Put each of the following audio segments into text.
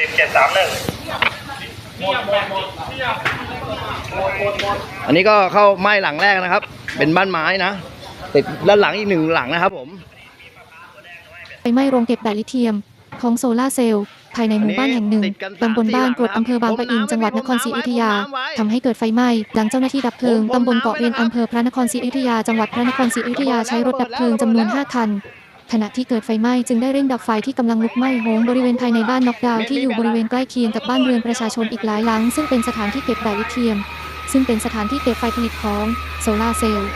สิบเจ็ดสามหนึ่งอันนี้ก็เข้าไหม้หลังแรกนะครับ เป็นบ้านไม้นะติดด้านหลังอีกหนึ่งหลังนะครับผมไฟไหม้โรงเก็บแบตลิเทียมของโซลาร์เซลล์ภายในหมู่บ้านแห่งหนึ่งติดกันสามตำบลบ้านกรดอำเภอบางปะอิน จังหวัดนครศรีอยุธยาทำให้เกิดไฟไหม้หลังเจ้าหน้าที่ดับเพลิงตำบลเกาะเวียนอำเภอพระนครศรีอยุธยาจังหวัดพระนครศรีอยุธยาใช้รถดับเพลิงจำนวน 5 คัน ขณะที่เกิดไฟไหม้จึงได้เร่งดับไฟที่กำลังลุกไหม้โหมบริเวณภายในบ้านน็อกดาวน์ที่อยู่บริเวณใกล้เคียงกับบ้านเรือนประชาชนอีกหลายหลัง ซึ่งเป็นสถานที่เก็บแบตลิเทียม ซึ่งเป็นสถานที่เก็บไฟผลิตของโซลาร์เซลล์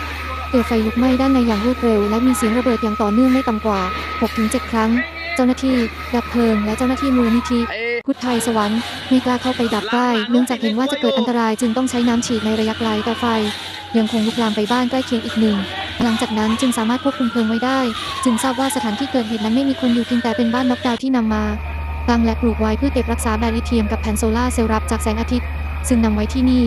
เกิดไฟลุกไหม้ด้านในอย่างรวดเร็วและมีเสียงระเบิดอย่างต่อเนื่องไม่ต่ำกว่า 6-7 ครั้ง เจ้าหน้าที่ ดับเพลิง และเจ้าหน้าที่มูลนิธิพุทธไทยสวรรค์ไม่กล้าเข้าไปดับใกล้เนื่องจากเห็นว่าจะเกิดอันตรายจึงต้องใช้น้ำฉีดในระยะไกลแต่ไฟ ยังคงลุกลามไปบ้านใกล้เคียงอีกหนึ่งหลังจากนั้นจึงสามารถควบคุมเพลิงไว้ได้ จึงทราบว่าสถานที่เกิดเหตุนั้นไม่มีคนอยู่เพียงแต่เป็นบ้านน็อกดาวน์ที่นำมาตั้งและปลูกไว้เพื่อเก็บรักษาแบตลิเทียมกับแผ่นโซลาร์เซลล์รับจากแสงอาทิตย์ ซึ่งนำไว้ที่นี่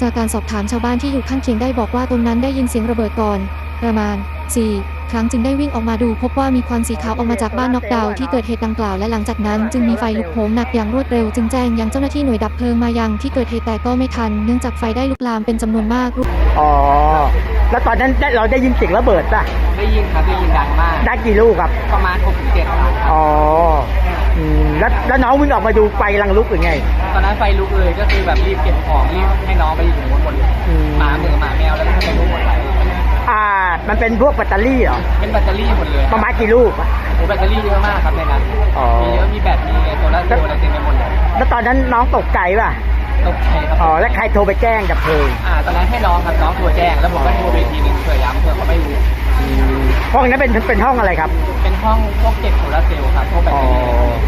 จากการสอบถามชาวบ้านที่อยู่ข้างเคียงได้บอกว่าตรงนั้นได้ยินเสียงระเบิดก่อน ประมาณ4 ครั้งจึงได้วิ่งออกมาดูพบว่ามีควันสีขาวออกมาจากบ้านน็อกดาวน์ที่เกิดเหตุดังกล่าวและหลังจากนั้นจึงมีไฟลุกโหมหนักอย่างรวดเร็วจึงแจ้งยังเจ้าหน้าที่หน่วยดับเพลิงมายังที่เกิดเหตุแต่ก็ไม่ทัน เนื่องจากไฟได้ลุกลามเป็นจำนวนมากอ๋อแล้วตอนนั้นได้เราได้ยินเสียงระเบิดป่ะได้ยินครับได้ยินดังมากได้กี่ลูกครับประมาณ6ถึง7ครั้งครับอ๋ออืมแล้วแล้วน้องวิ่งออกมาดูไฟกำลังลุกหรือไง ตอนนั้นไฟลุกเลยก็คือแบบรีบเก็บของรีบให้น้องไปอยู่ตรงนู้นหมดเลยอืมหมาเหมือหมาแมวแล้วก็ไปลุกหมดเลย อ่า มันเป็นพวกแบตเตอรี่เหรอ เป็นแบตเตอรี่หมดเลยประมาณกี่ลูกอะ โอ้แบตเตอรี่เยอะมากครับในนั้นอ๋อ มีเยอะมีแบตมีโซลาร์เซลล์อะไรเต็มไปหมดเลยแล้วตอนนั้นน้องตกใจป่ะ ตกใจครับอ๋อแล้วใครโทรไปแจ้งดับเพลิงอ่าตอนนั้นให้น้องครับน้องโทรแจ้งแล้วผมก็โทรไปอีกทีหนึงเผื่อย้ำเผื่อเขาไม่รู้ห้องนั้นเป็นเป็นห้องอะไรครับ เป็นห้องพวกเก็บโซลาร์เซลล์ครับพวกแบตอ๋อเตอรี่ครับ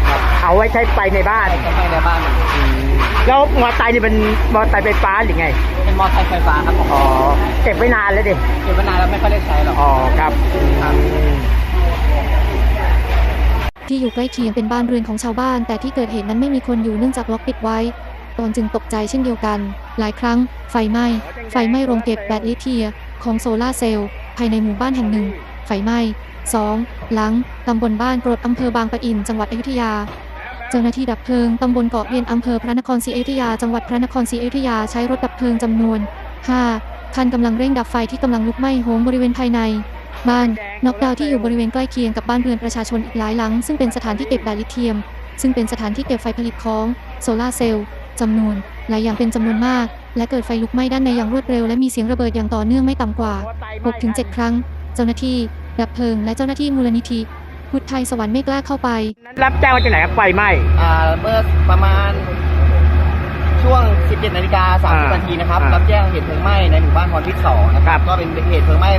เอาไว้ใช้ไฟในบ้าน ใช้ใช้ในบ้านหมดเลยแล้วมอเตอร์ไซค์นี่เป็นมอเตอร์ไซค์ไฟฟ้าหรือไง เป็นมอเตอร์ไซค์ไฟฟ้าครับผมอ๋อเก็บไว้นานแล้วดิ เก็บมานานแล้วไม่ค่อยได้ใช้หรอกอ๋อครับครับอืมที่อยู่ใกล้เคียงเป็นบ้านเรือนของชาวบ้าน แต่ที่เกิดเหตุนั้นไม่มีคนอยู่เนื่องจากล็อกปิดไว้ ตนจึงตกใจเช่นเดียวกัน หลายครั้ง ไฟไหม้ ไฟไหม้โรงเก็บแบตลิเทียมของโซลาร์เซลล์ภายในหมู่บ้านแห่งหนึ่ง ไฟไหม้ 2. หลัง ตำบลบ้านกรดอำเภอบางปะอิน จังหวัดอยุธยา เจ้าหน้าที่ดับเพลิงตำบลเกาะเวียนอำเภอพระนครศรีอยุธยาจังหวัดพระนครศรีอยุธยาใช้รถดับเพลิงจำนวน 5 คันกำลังเร่งดับไฟที่กำลังลุกไหม้โหมบริเวณภายใน บ้านน็อกดาวน์ที่อยู่บริเวณใกล้เคียงกับบ้านเรือนประชาชนอีกหลายหลัง ซึ่งเป็นสถานที่เก็บแบตลิเทียม ซึ่งเป็นสถานที่เก็บไฟผลิตของโซลาเซลล์จำนวนหลายอย่างเป็นจำนวนมาก และเกิดไฟลุกไหม้ด้านในอย่างรวดเร็วและมีเสียงระเบิดอย่างต่อเนื่องไม่ต่ำกว่า 6-7 ครั้ง เจ้าหน้าที่ดับเพลิงและเจ้าหน้าที่มูลนิธิ พุทธไทยสวรรค์ไม่กล้าเข้าไป นั้นรับแจ้งว่าจะไหนครับไฟไหม้ อ่าเมื่อประมาณช่วง 17นาฬิกาอ่า30นาทีนะครับ อ่ารัรับแจ้งเหตุเพลิงไหม้ในหมู่บ้านพรพิษสองนะครับ ก็เป็นเหตุเพลิงไหม้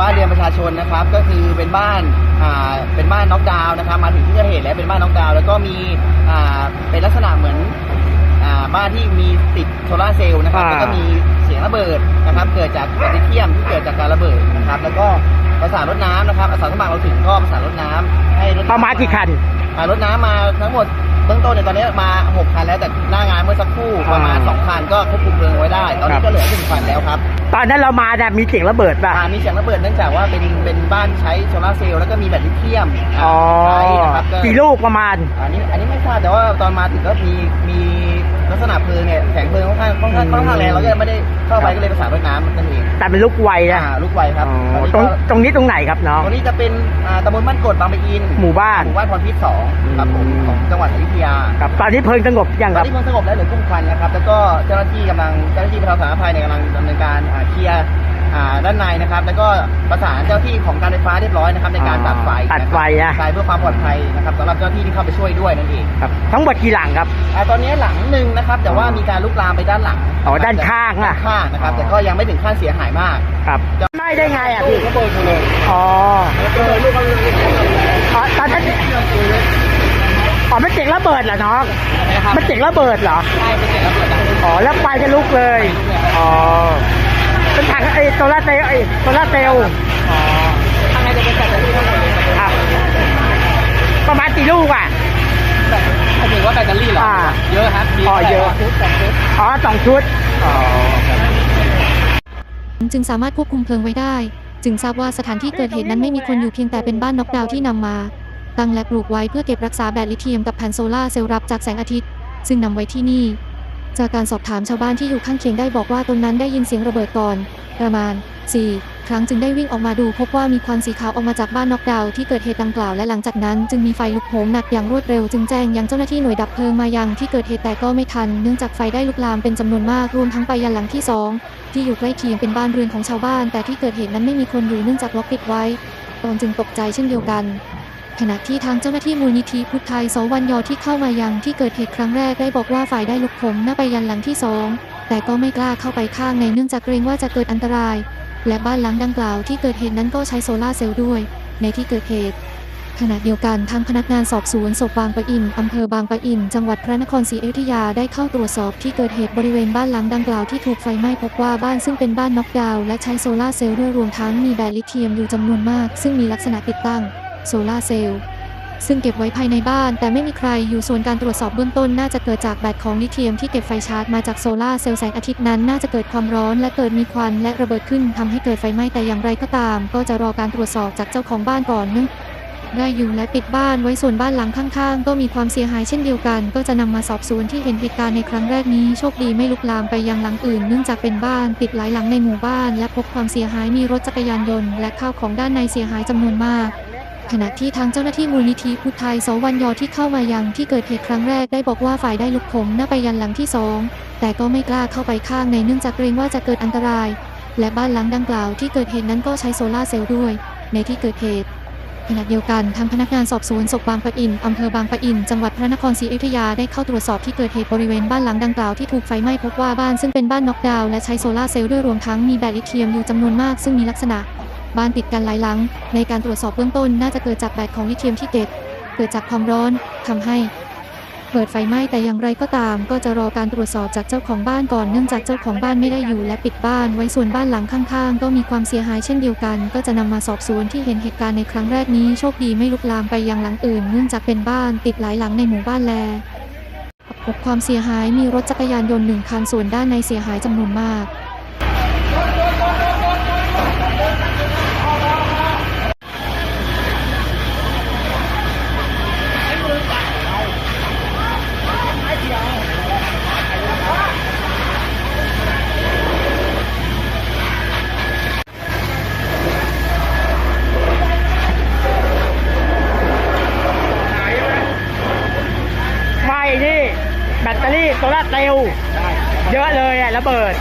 บ้านเรือนประชาชนนะครับ ก็คือเป็นบ้านอ่าเป็นบ้านน็อกดาวน์นะครับ มาถึงที่เกิดเหตุแล้วเป็นบ้านน็อกดาวน์แล้วก็มีอ่าเป็นลักษณะเหมือนอ่าบ้านที่มีติดโซลาร์เซลล์นะครับ อ่า แล้วก็มีเสียงระเบิดนะครับ เกิดจากแบตลิเทียมที่เกิดจากการระเบิดนะครับ แล้วก็ ประสานรถน้ำนะครับอาสาสมัครเราถึงก็ประสานรถน้ำให้รถน้ำประมาณกี่คัน อ่ารถน้ำมาทั้งหมดเบื้องต้นเนี่ยตอนนี้มา 6 คันแล้วแต่หน้างานเมื่อสักครู่ประมาณอ่า2คันก็ควบคุมเพลิงไว้ได้ ตอนครันี้บก็เหลือหนึ่งคันแล้วครับ ตอนนั้นเรามาเนี่ยมีเสียงระเบิดป่ะอ่ามีเสียงระเบิดเนื่องจากว่าเป็นเป็นบ้านใช้โซลาร์เซลล์แล้วก็มีแบตลิเทียมอ๋อใช้นะครับก็กี่ลูกประมาณ อันนี้อันนี้ไม่ทราบแต่ว่าตอนมาถึงก็มีมี ลักษณะเพลิงเนี่ยแสงเพลิงค่อนข้างค่อนข้างค่อนข้างแรงเราก็ไม่ได้เข้าไปก็เลยประสานรถน้ำนั่นเองแต่เป็นลูกไวนะอ่าลูกไวครับอ๋อตอนนี้ตรงก็ตรงนี้ตรงไหนครับน้อง ตรงนี้จะเป็นอ่าตำบลบ้านกรดบางปะอินหมู่บ้านหมู่บ้านพรพิษสองครับผมอืม ของจังหวัดอยุธยาครับตอนนี้เพลิงสงบยังตคอนรับนี้เพลิงสงบแล้วเหลือกุ้งควันนะครับแล้วก็เจ้าหน้าที่กำลังเจ้าหน้าที่บรรเทาสาธารณภัยเนี่ยกำลังดำเนินการอ่าเคลียร์อ่า ด้านในนะครับ แล้วก็ประสานเจ้าหน้าที่ของการไฟฟ้าเรียบร้อยนะครับในการตัดไฟตัดไฟนะใช่เพื่อความปลอดภัยนะครับสำหรับเจ้าหน้าที่ที่เข้าไปช่วยด้วยนั่นเองครับทั้งหมดกี่หลังครับอ่าตอนนี้หลังหนึ่งนะครับ แต่ว่ามีการลุกลามไปด้านหลังอ๋อด้านข้างอะด้านข้างนะครับอ๋อแต่ก็ยังไม่ถึงขั้นเสียหายมากครับไม่ได้ไงอะพี่ก็เปิดเลยอ๋ออ๋อตอนนั้นอ๋อมันเจ๋งระเบิดเหรอน้องนะครับมันเจ๋งระเบิดเหรอใช่เป็นเสียงระเบิดดังอ๋อแล้วไฟจะลุกเลยอ๋อ เป็นถังไอ้โซล่าเซลล์ไอ้โซลาเซลล์อ๋อข้างจะเป็นแบตเตอรี่ทั้งหมดเลยครับประมาณกี่ลูกอะหมายถึงว่าแบตเตอรี่เหรออ่า เยอะครับมีอ๋อเยอะ ชุดสองชุดอ๋อสองชุด อ๋อจึงสามารถควบคุมเพลิงไว้ได้ จึงทราบว่าสถานที่เกิดเหตุนั้นไม่มีคนอยู่เพียงแต่เป็นบ้านน็อกดาวน์ที่นำมา ตั้งและปลูกไว้เพื่อเก็บรักษาแบตลิเธียมกับแผ่นโซลาร์เซลล์รับจากแสงอาทิตย์ ซึ่งนำไว้ที่นี่ จากการสอบถามชาวบ้านที่อยู่ข้างเคียงได้บอกว่าตรงนั้นได้ยินเสียงระเบิดก่อน ประมาณ 4 ครั้งจึงได้วิ่งออกมาดูพบว่ามีควันสีขาวออกมาจากบ้านน็อกดาวน์ที่เกิดเหตุดังกล่าวและหลังจากนั้นจึงมีไฟลุกโหมหนักอย่างรวดเร็วจึงแจ้งยังเจ้าหน้าที่หน่วยดับเพลิงมายังที่เกิดเหตุแต่ก็ไม่ทันเนื่องจากไฟได้ลุกลามเป็นจำนวนมากรวมทั้งไปยันหลังที่สองที่อยู่ใกล้เคียงเป็นบ้านเรือนของชาวบ้าน แต่ที่เกิดเหตุนั้นไม่มีคนอยู่เนื่องจากล็อกปิดไว้ตนจึงตกใจเช่นเดียวกัน ขณะที่ทางเจ้าหน้าที่มูลนิธิพุทธไทยสวันยอที่เข้ามายังที่เกิดเหตุครั้งแรกได้บอกว่าฝ่ายได้ลุกโหมหน้าไปยันหลังที่สองแต่ก็ไม่กล้าเข้าไปข้างในเนื่องจากเกรงว่าจะเกิดอันตราย และบ้านหลังดังกล่าวที่เกิดเหตุนั้นก็ใช้โซลาเซลล์ด้วย ในที่เกิดเหตุ ขณะเดียวกันทางพนักงานสอบสวนศพบางปะอินอำเภอบางปะอิน จังหวัดพระนครศรีอยุธยาได้เข้าตรวจสอบที่เกิดเหตุบริเวณบ้านหลังดังกล่าวที่ถูกไฟไหม้พบว่าบ้านซึ่งเป็นบ้านน็อกดาวน์และใช้โซลาเซลล์ด้วยรวมทั้งมีแบตลิเธียมอยู่จำนวนมาก ซึ่งมีลักษณะติดตั้ง โซลาเซลล์ซึ่งเก็บไว้ภายในบ้าน แต่ไม่มีใครอยู่ส่วนการตรวจสอบเบื้องต้นน่าจะเกิดจากแบตของลิเธียมที่เก็บไฟชาร์จมาจากโซลาเซลล์แสงอาทิตย์นั้นน่าจะเกิดความร้อนและเกิดมีควันและระเบิดขึ้นทำให้เกิดไฟไหม้แต่อย่างไรก็ตาม ก็จะรอการตรวจสอบจากเจ้าของบ้านก่อนนื่งได้อยู่และปิดบ้านไว้ส่วนบ้านหลังข้างๆ ก็มีความเสียหายเช่นเดียวกัน ก็จะนำมาสอบสวนที่เห็นเหตุการณ์ในครั้งแรกนี้โชคดีไม่ลุกลามไปยังหลังอื่น เนื่องจากเป็นบ้านติดหลายหลังในหมู่บ้าน และพบความเสียหายมีรถจักรยานยนต์และข้าวของด้านในเสียหายจำนวนมาก ขณะที่ทางเจ้าหน้าที่มูลนิธิพุทธไทยสวันยอที่เข้ามายังที่เกิดเหตุครั้งแรกได้บอกว่าฝ่ายได้ลุกโหมหน้าไปยันหลังที่สองแต่ก็ไม่กล้าเข้าไปข้างในเนื่องจากเกรงว่าจะเกิดอันตราย และบ้านหลังดังกล่าวที่เกิดเหตุนั้นก็ใช้โซลาเซลล์ด้วย ในที่เกิดเหตุขณะเดียวกันทางพนักงานสอบสวนศพบางปะอินอำเภอบางปะอิน จังหวัดพระนครศรีอยุธยาได้เข้าตรวจสอบที่เกิดเหตุบริเวณบ้านหลังดังกล่าวที่ถูกไฟไหม้พบว่าบ้านซึ่งเป็นบ้านน็อกดาวน์และใช้โซลาเซลล์ด้วยรวมทั้งมีแบตลิเธียมอยู่จำนวนมากซึ่งมีลักษณะ บ้านติดกันหลายหลัง ในการตรวจสอบเบื้องต้นน่าจะเกิดจากแบตของลิเธียมที่เก็บเกิดจากความร้อนทำให้เกิดไฟไหม้แต่อย่างไรก็ตาม ก็จะรอการตรวจสอบจากเจ้าของบ้านก่อนเนื่องจากเจ้าของบ้านไม่ได้อยู่และปิดบ้านไว้ส่วนบ้านหลังข้างๆ ก็มีความเสียหายเช่นเดียวกัน ก็จะนำมาสอบสวนที่เห็นเหตุการณ์ในครั้งแรกนี้โชคดีไม่ลุกลามไปยังหลังอื่น เนื่องจากเป็นบ้านติดหลายหลังในหมู่บ้านแลพบความเสียหายมีรถจักรยานยนต์หนึ่งคันส่วนด้านในเสียหายจำนวนมาก ไฟนี่แบตเตอรี่ โซลาเซลล์เยอะเลยอะระเบิด